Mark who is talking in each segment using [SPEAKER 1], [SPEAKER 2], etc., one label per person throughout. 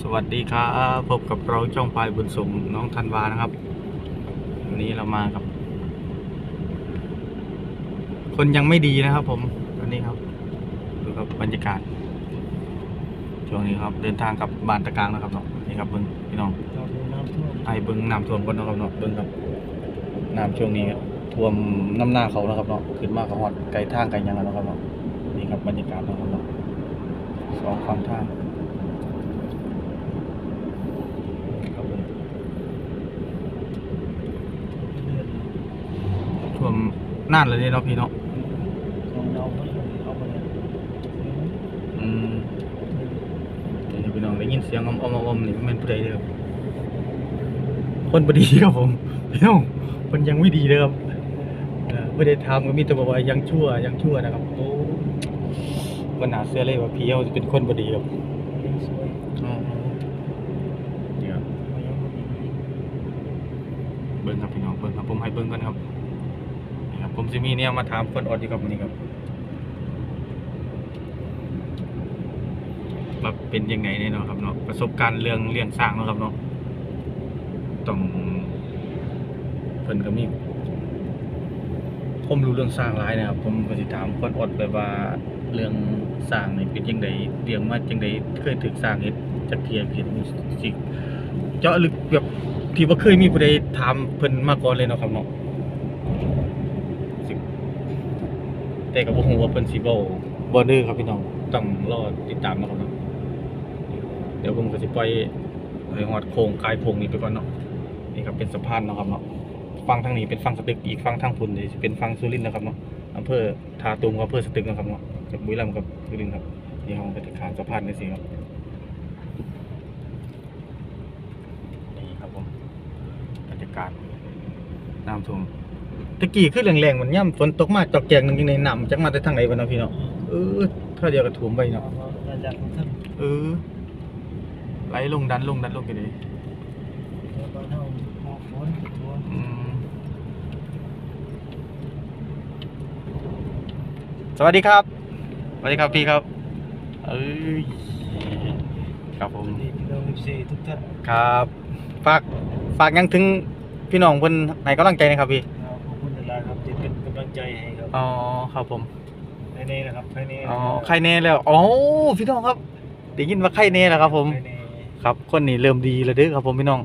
[SPEAKER 1] สวัสดีครับพบกับเราช่องพายบุญสงน้องธันวานะครับ วันนี้เรามากับ คนยังไม่ดีนะครับ ผมวันนี้ครับดูครับบรรยากาศช่วงนี้ครับ เดินทางกลับบ้านตะกลางนะครับเนาะนี่ครับเบิ้งพี่น้อง
[SPEAKER 2] เราดูน้ำท่วม
[SPEAKER 1] ไอ้เบิ้งน้ำท่วมก่อนเนาะครับเนาะเบิ้งครับน้ำช่วงนี้ท่วมน้ำหน้าเขานะครับเนาะขึ้นมากกับฮอดไกลทางไกลหยังแล้วนะครับเนาะนี่ครับบรรยากาศเนาะครับเนาะสองฝั่งทางครับผม
[SPEAKER 2] เดือน
[SPEAKER 1] ท่วม น่านเลยเนาะพี่เนาะ
[SPEAKER 2] ของเราก็เลยเอาไปเลย
[SPEAKER 1] อืมนี่พี่น้องได้ยินเสียงอมอมอมๆนี่มันเป็นผู้ใดเด้อครับคนบดีครับผมพี่น้องมันยังไม่ดีเลยครับเอ่อไม่ได้ทำก็มีแต่บอกว่ายังชั่วยังชั่วนะครับโอ้ปัญหาเสื้อเลยว่าพี่เขาจะเป็นคนบดีครับ
[SPEAKER 2] ยังสวย
[SPEAKER 1] อ๋อนี่ครับ
[SPEAKER 2] มันยังไม่ดี
[SPEAKER 1] เบิ้งครับพี่น้องเบิ้งครับผมให้เบิ้งกันครับนี่ครับ ผมจะมีเนี่ยมาถามคนออดอยู่ครับวันนี้ครับว่าเป็นยังไงเนี่ยเนาะครับเนาะประสบการณ์เรื่องเลี้ยงสร้างเนาะครับเนาะต้องเพิ่นก็มีผมรู้เรื่องสร้างหลายนะครับ ผมก็สิถามคนออดแบบว่าเรื่องสร้างนี่เป็นยังไงเลี้ยงมาจังไดเคยถึกสร้างเฮ็ดจักเทียเห็นสิเจาะลึกแบบที่ว่าเคยมีผู้ใดถามเพิ่นมาก่อนเลยเนาะครับเนาะ แต่ก็บ่ฮู้ว่าเพิ่นสิเว้าบ่ดื้อครับพี่น้อง ต้องรอติดตามเนาะครับเนาะเดี๋ยวผมก็สิปล่อยให้ฮอดโครงกายโพงนี้ไปก่อนเนาะนี่ครับเป็นสะพานเนาะครับเนาะฝั่งทางนี้เป็นฝั่งสตึกอีกฝั่งทางพุ่นนี่สิเป็นฝั่งสุรินทร์นะครับเนาะอำเภอทาตูมกับอำเภอสตึกนะครับเนาะจากบุรีรัมย์กับสุรินทร์ครับนี่ครับมันก็จะข้ามสะพานนี่สิครับนี่ครับผมบรรยากาศน้ำท่วม ตะกี้คือแรงๆมันย่ำฝนตกมาจอกแจงหนึงอยู่ในน้ำจักมาแต่ทางไหนวะเนาะพี่เนาะเออเท่าเดียวก็ท่วมไปเนาะ
[SPEAKER 2] อาจารย์ของท่าน
[SPEAKER 1] เออไหลลงดันลงดันลงกันเลย
[SPEAKER 2] เดี๋ยวบ้านเฮาหมอกฝนท่วม
[SPEAKER 1] อืมสวัสดีครับสวัสดีครับพี่ครับเอ้ยครับผม
[SPEAKER 2] สวัสดีพี่น้อง14ทุกท่าน
[SPEAKER 1] ครับฝากฝากหยังถึงพี่น้องเพิ่นให้กำลังใจนะครับพี่
[SPEAKER 2] เป็นกำลังใจให้ครับ
[SPEAKER 1] อ๋อครับผม
[SPEAKER 2] ภายในนะครับภายใน
[SPEAKER 1] อ๋อใครแน่แล้วอ๋อพี่น้องครับได้ยินว่าใครแน่แล้วครับ ผม
[SPEAKER 2] ภายใน
[SPEAKER 1] ครับคนนี้เริ่มดีแล้วเด้อครับผมพี่น้อง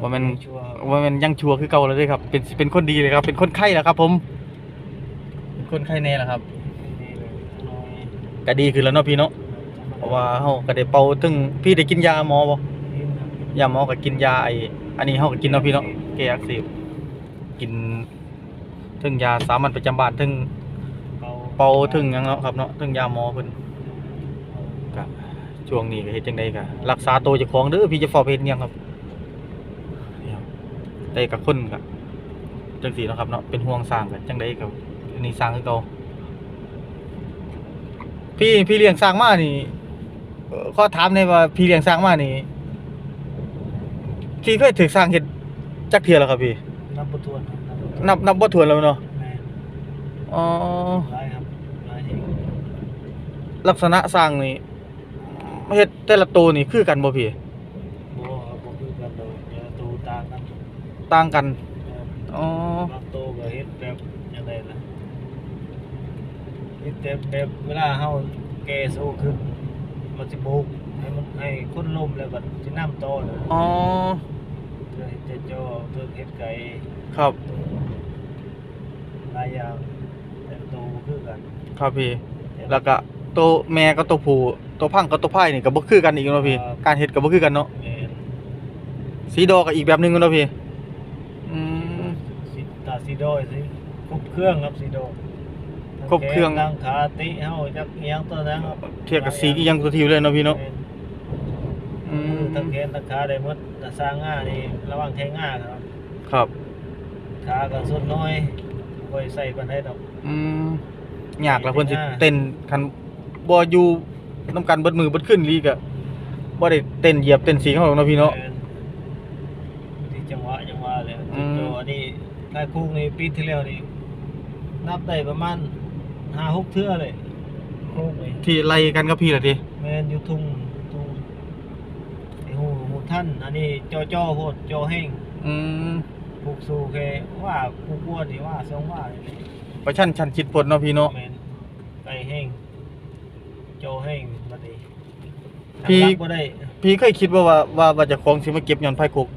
[SPEAKER 1] ว่ามัน
[SPEAKER 2] ชัวร์ครับ
[SPEAKER 1] ว่ามันยังชัวร์คือเก่าแล้วเด้อครับเป็นเป็นคนดีเลยครับ เป็นคนไข้แล้วครับ ผมเป็นคนไข้แน่แล้วครับ
[SPEAKER 2] ภายในเลยน้อย
[SPEAKER 1] ก็ดีขึ้นแล้วเนาะพี่เนาะเพราะว่าเฮาก็ได้เป่าถึงพี่ได้กินยาหมอบ่
[SPEAKER 2] กินครับ
[SPEAKER 1] ยาหมอก็กินยาไอ้อันนี้เฮาก็กินเนาะพี่เนาะแก้อักเสบกิน ถึงยาสามัญประจำบ้านถึง
[SPEAKER 2] เป่า
[SPEAKER 1] เป่าถึงหยังเนาะครับเนาะถึงยาหมอเพิ่นก็ช่วงนี้ก็เฮ็ดจังไดก็รักษาตัวเจ้าของเด้อพี่จะเฝ้าไปเฮ็ดหยังครับนี่ครับแต่กับคนก็จังซี่เนาะครับเนาะเป็นห่วงสร้างกันจังไดก็อันนี้สร้างคือเก่าพี่พี่เลี้ยงสร้างมานี่เอ่อถามหน่อยว่าพี่เลี้ยงสร้างมานี่พี่เคยถูกสร้างเฮ็ดจักเทื่อแล้วครับพี่
[SPEAKER 2] นับบ่ถ้วนครับ
[SPEAKER 1] นับนับบ่ถ้วนแล้วเนาะ
[SPEAKER 2] แม่น
[SPEAKER 1] อ๋อ
[SPEAKER 2] หลายครับหลายที่
[SPEAKER 1] ลักษณะสร้างนี่เฮ็ดแต่ละตัวนี่คือกันบ่พี่
[SPEAKER 2] บ่ครับบ่คือกันดอกเดี๋ยวตูต่างกัน
[SPEAKER 1] ต่างกัน
[SPEAKER 2] ครับ
[SPEAKER 1] อ๋อ
[SPEAKER 2] บางโตวก็เฮ็ดแบบยังไงล่ะเฮ็ดแบบแบบเวลาเฮาแก่โซขึ้นมันสิโบกให้มันให้คนล้มแล้วบัดสิน้ำโตเลย
[SPEAKER 1] อ๋อ
[SPEAKER 2] เพื่อเฮ็ดจะจ่อเพื่อเฮ็ดไก่
[SPEAKER 1] ครับ
[SPEAKER 2] หลายอย่างแต่โตวบ่คือกัน
[SPEAKER 1] ครับพี่ แล้วก็ตัวแม่กับตัวผู้ตัวพังกับตัวพายนี่ก็บ่คือกันอีกเนาะพี่ การเฮ็ดก็บ่คือกันเนาะ
[SPEAKER 2] แม่น
[SPEAKER 1] สีดอกก็อีกแบบหนึงเนาะพี่อืม
[SPEAKER 2] สิตาสีดอยสิครบเครื่องครับสีดอย
[SPEAKER 1] ครบเครื่อง
[SPEAKER 2] ตั้งขาติเฮาจักอีหยังตัวนั้นครับ
[SPEAKER 1] เทียบกับสีอีหยังตัวที่เลยเนาะพี่เนาะ
[SPEAKER 2] แม่น
[SPEAKER 1] อืม
[SPEAKER 2] ทั้งแขนทั้งขาได้หมดแต่สร้างง่านี่ระวังแทงง่าครับ
[SPEAKER 1] ครับ
[SPEAKER 2] ขาก็สุดน้อย บ่ได้ใส่ปานใดดอก
[SPEAKER 1] อืมยากแล้วเพิ่นสิเต้นคันบ่อยู่นํกันเบิดมือเบิดขึ้นลีก็บ่ได้เต้นเหยียบเต้นสีของเราเนาะพี่เนาะ
[SPEAKER 2] แม่ที่จังหวะจังหวะเลย
[SPEAKER 1] อืม
[SPEAKER 2] จุดโตอันนี้ลายคุกนี่ปีที่แล้วนี่นับได้ประมาณ5-6เทื่อเลยคุกนี่
[SPEAKER 1] ที่ไล่กันกับพี่ล่ะติ
[SPEAKER 2] แม่นอยู่ทุ่งทุ่งทันอันนี้จอจ้อโพดจอแห้ง
[SPEAKER 1] อืม
[SPEAKER 2] ผูกสู่แค่ว่าผูกวัวนี่ว่าสองว่านี่
[SPEAKER 1] ประชันชันคิดปลดเนาะพี่เนาะ
[SPEAKER 2] แม่นไก่แห้งจอแห้งบัดนี้
[SPEAKER 1] พี่
[SPEAKER 2] ทำรักบ่ได้
[SPEAKER 1] พี่เคยคิดว่าว่าว่าว่าเจะของสิมาเก็บย้อนไผกก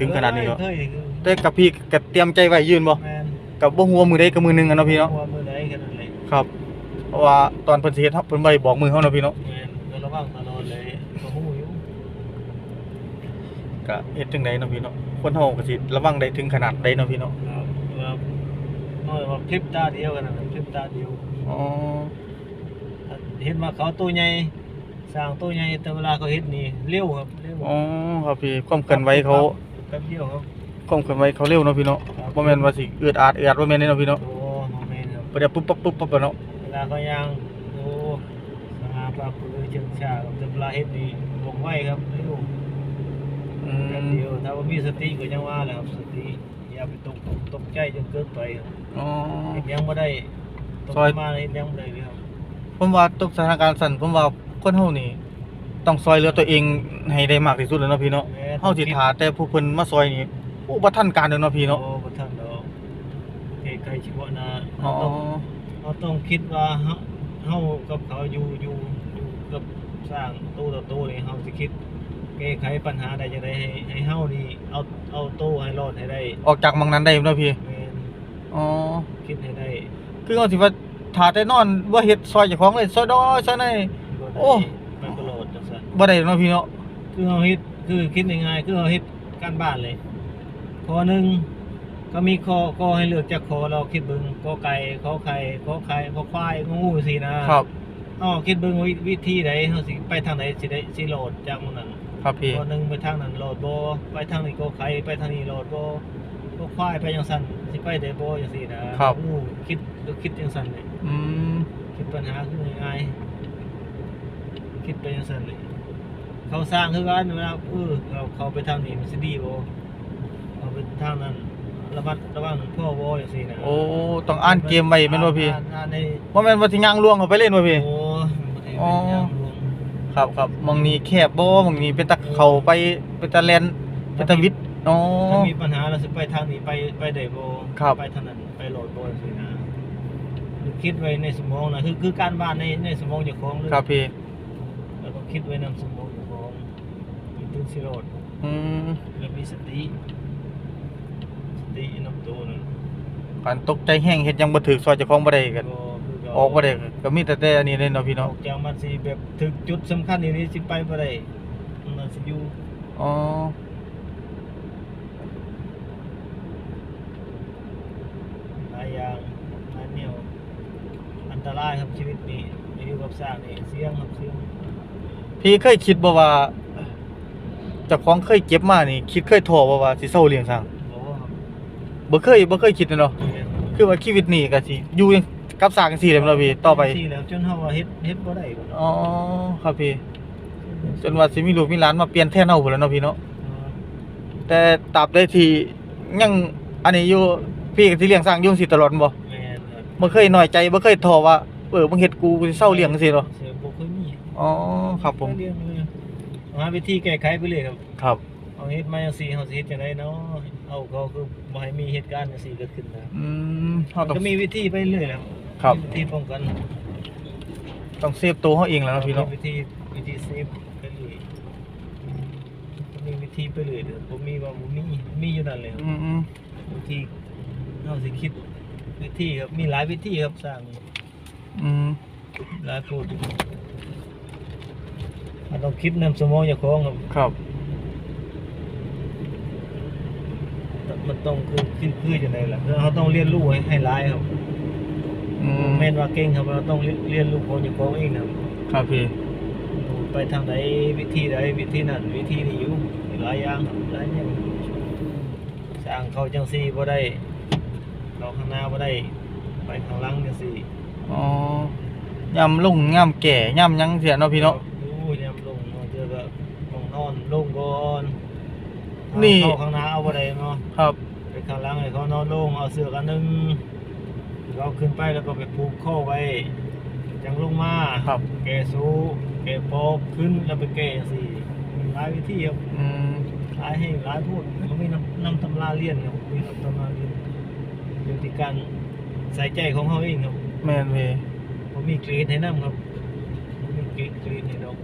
[SPEAKER 1] ถึงขนาดนี้เหรอ
[SPEAKER 2] เคยเคย
[SPEAKER 1] แต่กับพี่ก็เตรียมใจไว้ยืนบ่
[SPEAKER 2] แม่น
[SPEAKER 1] กับบ่ฮู้ว่ามือใดกับมือหนึงอะเนาะพี่เนาะ
[SPEAKER 2] ว่ามือใดแค่นั้นเลย
[SPEAKER 1] ครับเพราะว่าตอนเพิ่นสิเฮ็ดเฮาเพิ่นบ่ได้บอกมือเฮาเนาะพี่เนาะ
[SPEAKER 2] แม่นก็ระวังตลอดเลยก็ฮู้อยู่
[SPEAKER 1] ก็เฮ็ดจังไดเนาะพี่เนาะ คนเฮาก็สิระวังได้ถึงขนาดใดเนาะพี่เนาะ
[SPEAKER 2] ครับว่าน้อยว่าพริบตาเดียวกันนะพริบตาเดียว
[SPEAKER 1] อ๋อ
[SPEAKER 2] เห็นว่าเขาตัวใหญ่สร้างตัวใหญ่แต่เวลาเขาเฮ็ดนี่เร็วครับเร็ว
[SPEAKER 1] อ๋อครับพี่ความเคลื่อนไหวเขา
[SPEAKER 2] แป๊บเดียวครับ
[SPEAKER 1] ความเคลื่อนไหวเขาเร็วเนาะพี่เนาะบ่แม่นว่าสิเอือดอาดเอือดบ่แม่นเด้เนาะพี่เนาะ
[SPEAKER 2] โอ้โมเมนต์ครับ
[SPEAKER 1] บ่ได้ปุ๊บปั๊บปุ๊บปั๊บอะเนาะ
[SPEAKER 2] เวลาเขาย่างโอ้สหาปลาปือเชิงชาครับแต่เวลาเฮ็ดนี่บกไว้ครับเร็ว
[SPEAKER 1] อื
[SPEAKER 2] แป๊บ
[SPEAKER 1] ม
[SPEAKER 2] เดียวถ้าว่ามีสติก็ยังว่าแหละครับสติอย่าไปตกตกใจจนเกินไปครับ
[SPEAKER 1] อ๋อ
[SPEAKER 2] เฮ็ดยังบ่ได้ตก
[SPEAKER 1] ซอย
[SPEAKER 2] มาเฮ็ดยังบ่ได้เลยครับ
[SPEAKER 1] ผมว่าตกสถานการณ์สั่นผมว่าคนเฮานี่ ต้องซอยเหลือตัวเองให้ได้มากที่สุดแล้วเนาะพี่เนาะ
[SPEAKER 2] แม่น
[SPEAKER 1] เฮาสิท่าแต่ผู้เพิ่นมาซอยนี่โอ้บ่ทันการเด้อเนาะพี่เนาะ
[SPEAKER 2] โอ้บ่ทันดอกเฮ็ดใครสิบ่นะ
[SPEAKER 1] อ๋อ
[SPEAKER 2] เราต้องเราต้องคิดว่าเฮาเฮากับเขาอยู่อยู่อยู่กับสร้างตู้ต่อตู้นี่เฮาสิคิด แก้ไขปัญหาได้จังไดให้ให้เฮานี่เอาเอาตู้ให้รอดให้ได้
[SPEAKER 1] ออกจากหมังนั้นได้เนาะพี่
[SPEAKER 2] แม่น
[SPEAKER 1] อ๋อ
[SPEAKER 2] คิดให้ได้
[SPEAKER 1] คือเอาสิว่าท่าแต่นอนบ่เฮ็ดซอยเจ้าของเลยซอยดอยซอยใน
[SPEAKER 2] บ่
[SPEAKER 1] โอ้
[SPEAKER 2] ได้มันก็โหลดจังซั่น
[SPEAKER 1] บ่ได้เนาะพี่เนาะ
[SPEAKER 2] คือเฮาเฮ็ดคือคิดง่ายๆคือเฮาเฮ็ดการบ้านเลยข้อหนึงก็มีข้อข้อให้เลือกจากข้อเราคิดเบิ่งกอไก่ขอไข่ขอไข่ขอควายงองูสินะครับ เฮาคิดเบิ่งวิวิธีใดเฮาสิไปทางไหนสิได้สิโหลดจากหมันนั้น
[SPEAKER 1] ครับพี่
[SPEAKER 2] ตัวหนึ่งไปทางนั้นโหลดโบไปทางนี้ก็ไข่ไปทางนี้โหลดโบก็ควายไปยังสั่นสิไปได้โบจังซี่นะครับอู้คิดก็คิดจังสั่นเลย
[SPEAKER 1] อืม
[SPEAKER 2] คิดปัญหาคือง่ายๆคิดไปจังสั่นเลยเขาสร้างคือกันเวลาเออเราเขาไปทางนี้มันสิดีบ่เขาไปทางนั้นระมัดระวังพ่อโบจังซี่นะ
[SPEAKER 1] โอ้ต้องอ่านเกมไว้แม่นบ่พี่
[SPEAKER 2] อ่านอ่านใน
[SPEAKER 1] บ่แม่นว่าสิย่างล่วงเข้าไปเล่นบ่พี่
[SPEAKER 2] โอ้
[SPEAKER 1] อ๋อ
[SPEAKER 2] มันยังรวม
[SPEAKER 1] ครับครับหมองนี้แคบบ่หมองนี้เป็นตะเข้าไปเป็นตะแลนเป็นตะวิดอ๋อ
[SPEAKER 2] ถ้ามีปัญหาเราสิไปทางนี้ไปไปได้บ่
[SPEAKER 1] ครับ
[SPEAKER 2] ไปทางนั้นไปโหลดบ่จังซี่นะคิดไว้ในสมองนะคือคือการบ้านในในสมองเจ้าของเลย
[SPEAKER 1] ครับพี่
[SPEAKER 2] เราต้องคิดไว้นำสมองเจ้าของมีถึงสิโหลด
[SPEAKER 1] อืม
[SPEAKER 2] แล้วมีสติสตินำตัวนั่น
[SPEAKER 1] การตกใจแห้งเฮ็ดหยังบ่ถูกซอยเจ้าของบ่ได้ก็
[SPEAKER 2] ก็คื อเา
[SPEAKER 1] ออกบ่ได้ก็มีแต่แต่อันนี้เลยเนาะพี่
[SPEAKER 2] อ
[SPEAKER 1] เนาะ
[SPEAKER 2] อกจากมันสิแบบถึงจุดสำคัญนี่สิไปบ่ได้มันสิอยู่
[SPEAKER 1] อ๋อ
[SPEAKER 2] หลายอย่างหลายแนวอันตรายครับชีวิตนี้อยู่กับสร้างนี่เสี่ยงครับเสี่ยง
[SPEAKER 1] พี่เคยคิดบ่ว่าเจ้าของเคยเก็บมานี่คิดเคยท้อบ่ว่าสิเซาเลี้ยงสร้าง
[SPEAKER 2] โอ้ครับ
[SPEAKER 1] บ่เคยบ่เคยคิดเลยเนาะ คือว่าชีวิตนี้ก็สิอยู่ กับสร้างจังซี่เลยแม่นบ่พี่ต่อไป
[SPEAKER 2] ที่แล้วจนเฮาว่าเฮ็ดเฮ็ดบ่ได้บ่
[SPEAKER 1] อ๋อครับพี่ จนว่าสิมีลูกมีหลานมาเปลี่ยนแทนเฮาพุ่นแหล้วเนาะพี่เนาะแต่ตราบใดที่ยังอันนี้อยู่พี่ก็สิเลี้ยงสร้างอยู่จังซี่ตลอดบ่
[SPEAKER 2] แม่นครับ
[SPEAKER 1] บ่เคยน้อยใจบ่เคยท้อว่าเออมึงเฮ็ดกูกูสิเซาเลี้ยงจังซี่เนาะ
[SPEAKER 2] เสียบ่เคยมี
[SPEAKER 1] อ๋อครับผม
[SPEAKER 2] เรียนเลยหาวิธีแก้ไขไปเลยครับ
[SPEAKER 1] ครับ
[SPEAKER 2] เอาเฮ็ดมาจังซี่เฮาสิเฮ็ดจังไดเนาะเอาเขาคือบ่ให้มีเหตุการณ์จังซี่เกิดขึ้นนะ
[SPEAKER 1] อืมเฮาต้อง
[SPEAKER 2] ก็มีวิธีไปเรื่อยแหล้ว
[SPEAKER 1] ครับ
[SPEAKER 2] มีวิธีป้องกัน
[SPEAKER 1] ต้องเซฟตัวเฮาเองแหล้วเนาะพี่เนาะ
[SPEAKER 2] มีวิธีวิธีเซฟไปเรื่อยมีวิธีไปเรื่อยเด้อบ่มีว่าบ่มีมีอยู่นั่นเลยครับ
[SPEAKER 1] อืมอืม
[SPEAKER 2] วิธีเฮาสิคิดวิธีครับมีหลายวิธีครับสร้างนี่
[SPEAKER 1] อืม
[SPEAKER 2] หลายพูดเราต้องคิดนำสมองเจ้าของครับ
[SPEAKER 1] ครับ
[SPEAKER 2] มันต้องคือคือคือจังไดล่ะคือเราต้องเรียนรู้ให้ให้หลายครับ
[SPEAKER 1] อืม
[SPEAKER 2] แม่นว่าเก่งครับเราต้องเรียนเรียนรู้ของเจ้าของเองนะครับ
[SPEAKER 1] ครับพี่
[SPEAKER 2] ไปทางไหนวิธีใดวิธีนั้นวิธีนี้อยู่มีหลายอย่างครับหลายอย่างสร้างเขาจังซี่บ่ได้เราข้างหน้าบ่ได้ ไปข้างหลังจังซี่
[SPEAKER 1] อ๋อยำลงยำแก่ยำหยังเสียเนาะพี่เนาะ
[SPEAKER 2] โอ้ยยามลงเนาะเจอก็ต้องนอนลงก่อน
[SPEAKER 1] นี่
[SPEAKER 2] เข้าข้างหน้าเอาบ่ได้เนาะ
[SPEAKER 1] ครับ
[SPEAKER 2] ไปข้างหลังให้เขานอนลงเอาเสือกอันหนึง เราขึ้นไปแล้วก็ไปผูกข้อไว้ จังลงมา
[SPEAKER 1] ครับ
[SPEAKER 2] แกสูแกปอบขึ้นแล้วไปแกจังซี่หลลายวิธีครับ
[SPEAKER 1] อืม
[SPEAKER 2] หลายให้หลายพูดเขามีนำนำตำราเรียนครับมีนำตำราเรียนอยู่ที่การใส่ใจของเขาเองครับ
[SPEAKER 1] แม่นเว้ย
[SPEAKER 2] ผมมีเกรดให้นํครับผมมีเกรดเกรดให้ดอก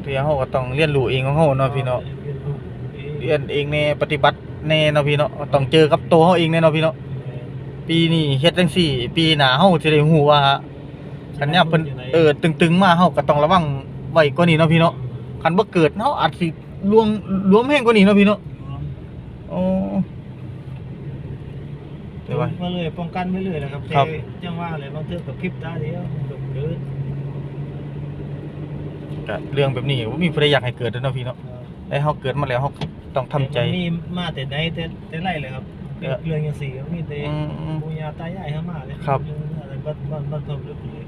[SPEAKER 1] เที่ยเฮาก็ต้องเรียนรู้เองของเฮาเนาะพี่เนาะ
[SPEAKER 2] เรียนรู้เอง
[SPEAKER 1] เรียนเองแน่ปฏิบัติแน่เนาะพี่เนาะต้องเจอกับตัวเฮาเองแน่เนาะพี่เนาะ ปีนี้เฮ็ดจังซี่ ปีหน้าเฮาสิได้ฮู้ว่าคันยามเพิ่นเออตึงๆมาเฮาก็ต้องระวังไว้กว่านี้เนาะพี่เนาะคันบ่เกิดเฮาอาจสิรวมรวมแฮงกว่านี้เนาะพี่เนาะอ๋อเดี๋ยวไว้
[SPEAKER 2] มาเลยป้องกันไว้เลยนะครับ
[SPEAKER 1] ครับ
[SPEAKER 2] แต่จังว่าเลยบางเทื่อกับพริบตาเดียวมันก็เกิด
[SPEAKER 1] ก็เรื่องแบบนี้บ่มีผู้ใดอยากให้เกิดเด้อเนาะพี่เนาะแต่เฮาเกิดมาแล้วเฮาต้องทำใจ
[SPEAKER 2] มีมาแต่ไหนแต่แต่ไรเลยครับ
[SPEAKER 1] เออ
[SPEAKER 2] เรื่องอย่างสี่ก็มีแต่
[SPEAKER 1] อืม
[SPEAKER 2] ปู่ย่าตายายเข้ามาเลย
[SPEAKER 1] ครับ
[SPEAKER 2] เรื่องอะไรบัดบัดบัดเพิ่มเรื่อย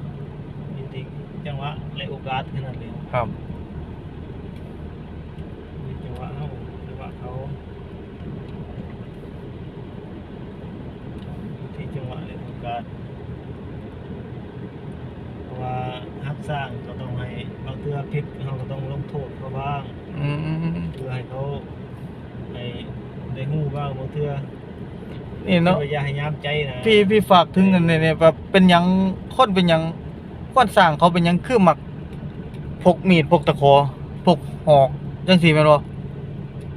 [SPEAKER 2] ๆมีแต่จังหวะและโอกาสขนาดนี้
[SPEAKER 1] ครับ
[SPEAKER 2] มีจังหวะเขาจังหวะเขาที่จังหวะและโอกาสเพราะว่าฮักสร้างก็ต้องให้บางเทื่อผิดเขาก็ต้องลงโทษเขาบ้าง
[SPEAKER 1] อืม
[SPEAKER 2] เพื่อให้เขาใน ได้หู้บ้างบางเทื่อ
[SPEAKER 1] นี่เนาะ
[SPEAKER 2] อย่าให้ย้ำใจนะ
[SPEAKER 1] พี่พี่ฝากถึงเนี่ยเนี่ยว่าเป็นหยังคนเป็นหยังคนสร้างเขาเป็นหยังคือมักพกมีดพกตะขอพกหอกจังซี่แม่นบ่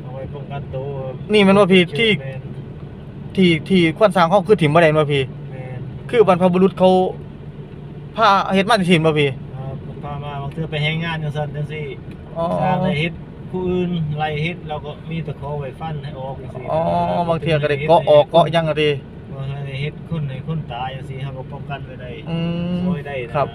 [SPEAKER 2] เอาไว้ป้องกันตัว
[SPEAKER 1] นี่แม่นว่าพี่ที่
[SPEAKER 2] แมน
[SPEAKER 1] ที่ที่คนสร้างเขาคือถิ่มบ่ได้แม่นบ่พี่
[SPEAKER 2] แมน
[SPEAKER 1] คือบรรพบุรุษเขาพาเฮ็ดมาที่ถิ่มบ่พี่
[SPEAKER 2] เอาพามาบางเทื่อไปแฮงงานจังซั่นจังซี่
[SPEAKER 1] อ๋อ
[SPEAKER 2] สร้างได้เฮ็ด ผู้อื่นไล่เฮ็ดเราก็มีตะขอไว้ฟันให้ออกจังซี่
[SPEAKER 1] อ๋อบางเที่ยก็ได้เกาะออกเกาะยังอะดิ
[SPEAKER 2] บ่ให้เฮ็ดคนให้คนตายจังซี่เฮาก็ป้องกันไว้ได้
[SPEAKER 1] อืม
[SPEAKER 2] ช่วยได้นะครับ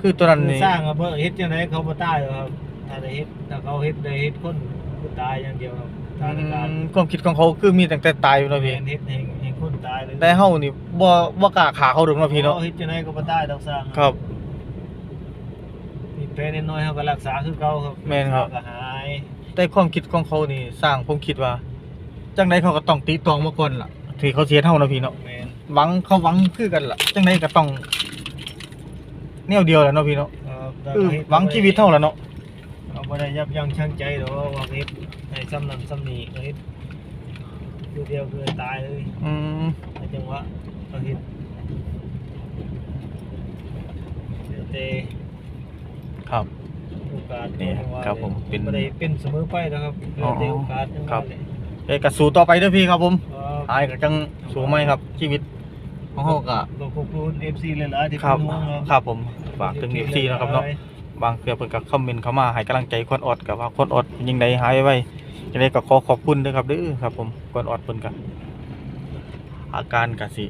[SPEAKER 1] คือตัวนั้น
[SPEAKER 2] คือ
[SPEAKER 1] นี่
[SPEAKER 2] สร้างอะเบ่เฮ็ดจังไดเขาบ่ตายหรอกครับถ้าได้เฮ็ดถ้าเขาเฮ็ดได้เฮ็ดคนผู้ตายอย่างเดียวครับ
[SPEAKER 1] อื
[SPEAKER 2] ถ้าในการ
[SPEAKER 1] มความคิดของเขาคือมีตั้งแต่ตายอยู่
[SPEAKER 2] แม
[SPEAKER 1] เนาะพี่
[SPEAKER 2] นเฮ็ดให้ให้คนตายเลย
[SPEAKER 1] แต่เฮานี่บ่บ่กล้าฆ่าเขาดอกเนาะพี่เนาะ
[SPEAKER 2] เฮ็ดจังไดก็บ่ตายดอกสร้าง
[SPEAKER 1] ครับ
[SPEAKER 2] มีแผลน้อยๆเฮาก็รักษาคือเก่าครับ
[SPEAKER 1] แม่นครับ
[SPEAKER 2] ก็หาย
[SPEAKER 1] แต่ความคิดของเขานี่สร้างผมคิดว่า จังไดเขาก็ต้องตีตองมาก่อนล่ะที่เขาเสียเท่าเนาะพี่เนาะ
[SPEAKER 2] แม่น
[SPEAKER 1] หวังเขาหวังคือกันล่ะ จังไดก็ต้องแนวเดียวแหละเนาะพี่เนาะ
[SPEAKER 2] ครับแต่
[SPEAKER 1] คือ
[SPEAKER 2] เฮ็ด
[SPEAKER 1] หวังชีวิตเท่าแล้วเนาะ
[SPEAKER 2] เอาบ่ได้ยับยั้งชั่งใจดอกว่าเฮ็ดให้ซ้ำนั้นซ้ำนี้ก็เฮ็ดคือเดียวคือตายเลย
[SPEAKER 1] อืม
[SPEAKER 2] ในจังหวะก็เฮ็ดเดี๋ยวแต่
[SPEAKER 1] ครับ
[SPEAKER 2] โอกาส
[SPEAKER 1] นี่ครับผมเป็น
[SPEAKER 2] บ่ได้เป็นเสมอไปนะครับเดี๋ยวแต่โอกาสจังหวะ
[SPEAKER 1] ครับ
[SPEAKER 2] เลย
[SPEAKER 1] เอ้ยก็สู้ต่อไปเด้อพี่ครับผม
[SPEAKER 2] ครับ
[SPEAKER 1] หายก็จังสู้ไหมครับ ชีวิตของเฮาก็
[SPEAKER 2] ก็ขอบคุณ FC หลายๆที่
[SPEAKER 1] ครั
[SPEAKER 2] เป็
[SPEAKER 1] บ
[SPEAKER 2] นห่วงเนาะ
[SPEAKER 1] ครับผมฝากถึง FC นะครับเนาะบางเทื่อเพิ่นก็คอมเมนต์เข้ามาให้กำลังใจคนออดกับว่าคนออดเป็นยังไงหายไว้จังไดก็ขอขอบคุณเด้อครับเด้อครับ ผมคนออดเพิ่นก็อาการก็สิ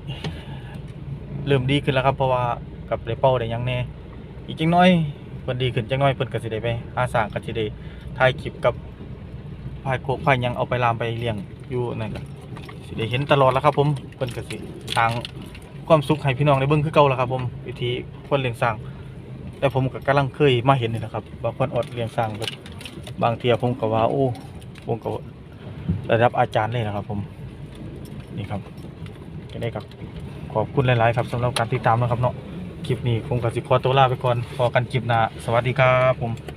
[SPEAKER 1] เริ่มดีขึ้นแล้วครับเพราะว่ากับได้เป้าได้หยังแน่อีกจังน้อย เพิ่นดีขึ้นจังน้อยเพิ่นก็สิได้ไปหาสร้างก็สิได้ถ่ายคลิปกับพายโคกพายหยังเอาไปลามไปเลี้ยงอยู่นั่นก็สิได้เห็นตลอดแล้วครับผมเพิ่นก็สิสร้างความสุขให้พี่น้องได้เบิ่งคือเก่าแล้วครับผมวิธีคนเลี้ยงสร้าง แต่ผมก็กำลังเคยมาเห็นนี่นะครับบางคนอดเรียงสร้างแบบบางเทียผมก็ว่าโอ้ผมก็ระดับอาจารย์เลยนะครับผมนี่ครับก็ได้ครับขอบคุณหลาย ๆ ครับสำหรับการติดตามนะครับเนาะ คลิปนี้ผมกับสิขอตัวลาไปก่อนพอกันคลิปหน้าสวัสดีครับผม